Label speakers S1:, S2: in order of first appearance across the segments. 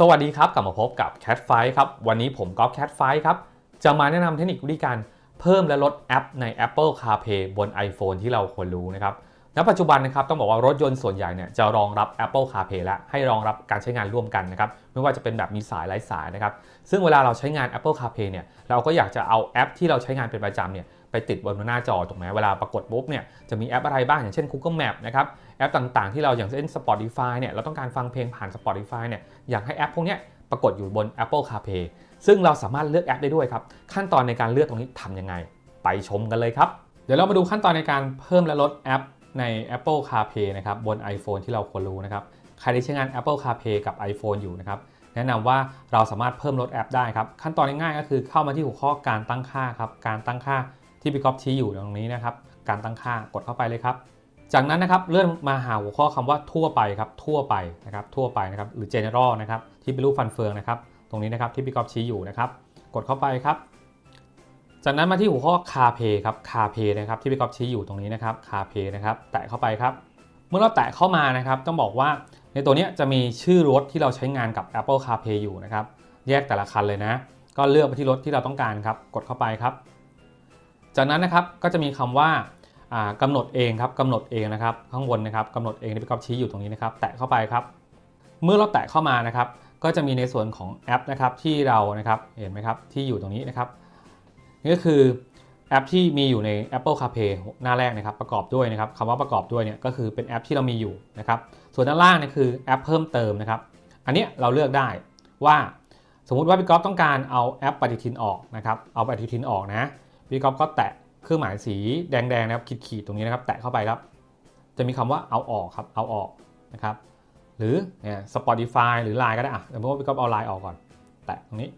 S1: สวัสดีครับกลับมาพบกับ Cat f i ครับ วันนี้ผมก๊อฟ Cat f i ครับ จะมาแนะนำเทคนิควิธีการเพิ่มและลดแอปใน Apple CarPlay บน iPhone ที่เราควรรู้นะครับ ณปัจจุบันนะครับต้องบอกว่ารถยนต์ส่วนใหญ่เนี่ยจะรองรับ Apple CarPlay และให้รองรับการใช้งานร่วมกันนะครับไม่ว่าจะเป็นแบบมีสายไร้สายนะครับซึ่งเวลาเราใช้งาน Apple CarPlay เนี่ยเราก็อยากจะเอาแอปที่เราใช้งานเป็นประจำเนี่ยไปติดบนหน้าจอถูกไหมเวลาปรากฏปุ๊บเนี่ยจะมีแอปอะไรบ้างอย่างเช่น Google Map นะครับแอปต่างๆ ที่เราอย่างเช่น Spotify เนี่ยเราต้องการฟังเพลงผ่าน Spotify เนี่ยอยากให้แอปพวกนี้ปรากฏอยู่บน Apple CarPlay ซึ่งเราสามารถเลือกแอปได้ด้วยครับขั้นตอนในการเลือกตรงนี้ทำยังไง ไปชมกันเลยครับเดี๋ยวเรามาดูขั้นตอนในการเพิ่มและลดแอป ใน Apple CarPlay นะครับบน iPhone ที่เราควรรู้นะครับใครที่ใช้งาน Apple CarPlay กับ iPhone อยู่นะครับแนะนำว่าเราสามารถเพิ่มลดแอปได้ครับขั้นตอนง่ายๆก็คือเข้ามาที่หัวข้อการตั้งค่าครับการตั้งค่าที่พี่ก๊อฟชี้อยู่ตรงนี้นะครับการตั้งค่ากดเข้าไปเลยครับ จากนั้นนะครับเลื่อนมาหาหัวข้อคำว่าทั่วไปครับทั่วไปนะครับทั่วไปนะครับหรือ general นะครับที่เป็นรูปฟันเฟืองนะครับตรงนี้นะครับที่พี่ก๊อฟชี้อยู่นะครับกดเข้าไปครับ จากนั้นมาที่หัวข้อ CarPlay ครับ CarPlay นะครับที่พี่ก๊อฟชี้อยู่ตรงนี้นะครับ CarPlay นะครับแตะเข้าไปครับ เมื่อเราแตะเข้ามานะครับต้องบอกว่าในตัวนี้จะมีชื่อรถที่เราใช้งานกับ Apple CarPlay อยู่นะครับแยกแต่ละคันเลยนะ ก็เลือกไปที่รถที่เราต้องการครับกดเข้าไปครับ จากนั้นนะครับก็จะมีคำว่าอ่ากำหนดเองครับกำหนดเองนะครับข้างบนนะครับกำหนดเองที่พี่ก๊อฟชี้อยู่ตรงนี้นะครับแตะเข้าไปครับ เมื่อเราแตะเข้ามานะครับก็จะมีในส่วนของแอปนะครับที่เรานะครับเห็นไหมครับที่อยู่ตรงนี้นะครับ นี่ก็คือแอปที่มีอยู่ใน Apple CarPlay หน้าแรกนะครับประกอบด้วยนะครับคำว่าประกอบด้วยเนี่ยก็คือเป็นแอปที่เรามีอยู่นะครับส่วนด้านล่างนี่คือแอปเพิ่มเติมนะครับ อันนี้เราเลือกได้ว่าสมมุติว่าพี่ก๊อฟต้องการเอาแอปปฏิทินออกนะครับเอาปฏิทินออกนะพี่ก๊อฟก็แตะเครื่องหมายสีแดงๆนะครับขีดๆตรงนี้นะครับ แตะเข้าไปครับ จะมีคำว่าเอาออกครับเอาออกนะครับหรือเนี่ย Spotify หรือ Line ก็ได้อะสมมติว่าพี่ก๊อฟเอา Line ออกก่อน แตะตรงนี้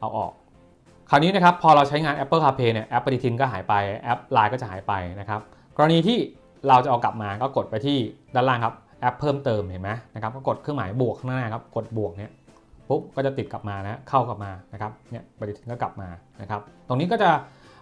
S1: เอาออก คราวนี้นะครับพอเราใช้งาน Apple CarPlay เนี่ยแอปปฏิทินก็หายไปแอป Line ก็จะหายไปนะครับกรณีที่เราจะเอากลับมาก็กดไปที่ด้านล่างครับแอปเพิ่มเติมเห็นไหมนะครับก็กดเครื่องหมายบวกข้างหน้าครับกดบวกเนี่ยปุ๊บก็จะติดกลับมานะเข้ากลับมานะครับเนี่ยปฏิทินก็กลับมานะครับตรงนี้ก็จะ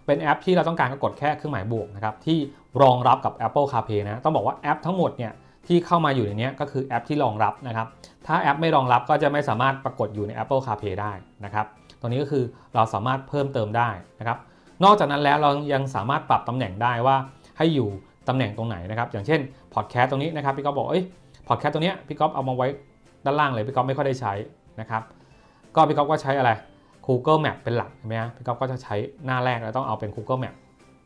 S1: เป็นแอปที่เราต้องการก็กดแค่เครื่องหมายบวกนะครับที่รองรับกับ Apple CarPlay นะต้องบอกว่าแอปทั้งหมดเนี่ยที่เข้ามาอยู่ในนี้ก็คือแอปที่รองรับนะครับถ้าแอปไม่รองรับก็จะไม่สามารถปรากฏอยู่ใน Apple CarPlay ได้นะครับ ตรงนี้ก็คือเราสามารถเพิ่มเติมได้นะครับ นอกจากนั้นแล้วเรายังสามารถปรับตำแหน่งได้ว่าให้อยู่ตำแหน่งตรงไหนนะครับ อย่างเช่นพอดแคสต์ตรงนี้นะครับพี่ก๊อฟบอกเอ้ยพอดแคสต์ตรงนี้พี่ก๊อฟเอามาไว้ด้านล่างเลยพี่ก๊อฟไม่ค่อยได้ใช้นะครับ ก็พี่ก๊อฟก็ใช้อะไร Google Map เป็นหลักใช่ไหมฮะพี่ก๊อฟก็จะใช้หน้าแรกแล้วต้องเอาเป็น Google Map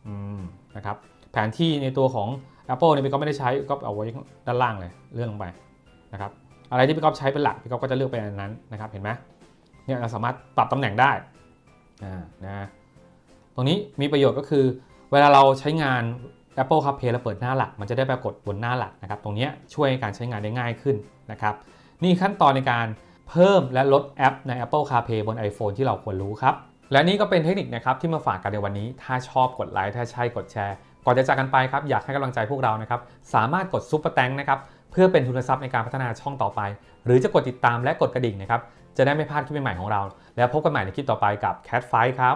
S1: อืมนะครับแผนที่ในตัวของ Apple เนี่ยพี่ก๊อฟไม่ได้ใช้ก็เอาไว้ด้านล่างเลยเลื่อนลงไปนะครับอะไรที่พี่ก๊อฟใช้เป็นหลักพี่ก๊อฟก็จะเลือกไปอันนั้นนะครับเห็นไหม เนี่ยเราสามารถปรับตำแหน่งได้อ่านะตรงนี้มีประโยชน์ก็คือ เวลาเราใช้งาน Apple CarPlay แล้วเปิดหน้าหลัก มันจะได้ปรากฏบนหน้าหลักนะครับ ตรงนี้ช่วยการใช้งานได้ง่ายขึ้นนะครับ นี่ขั้นตอนในการเพิ่มและลดแอปใน Apple CarPlay บน iPhone ที่เราควรรู้ครับ และนี่ก็เป็นเทคนิคนะครับที่มาฝากกันในวันนี้ ถ้าชอบกดไลค์ ถ้าใช่กดแชร์ ก่อนจะจากกันไปครับ อยากให้กำลังใจพวกเรานะครับ สามารถกดซุปเปอร์แตงนะครับ เพื่อเป็นทุนทรัพย์ในการพัฒนาช่องต่อไป หรือจะกดติดตามและกดกระดิ่งนะครับ จะได้ไม่พลาดคลิปใหม่ๆของเรา แล้วพบกันใหม่ในคลิปต่อไปกับ Cat Fight ครับ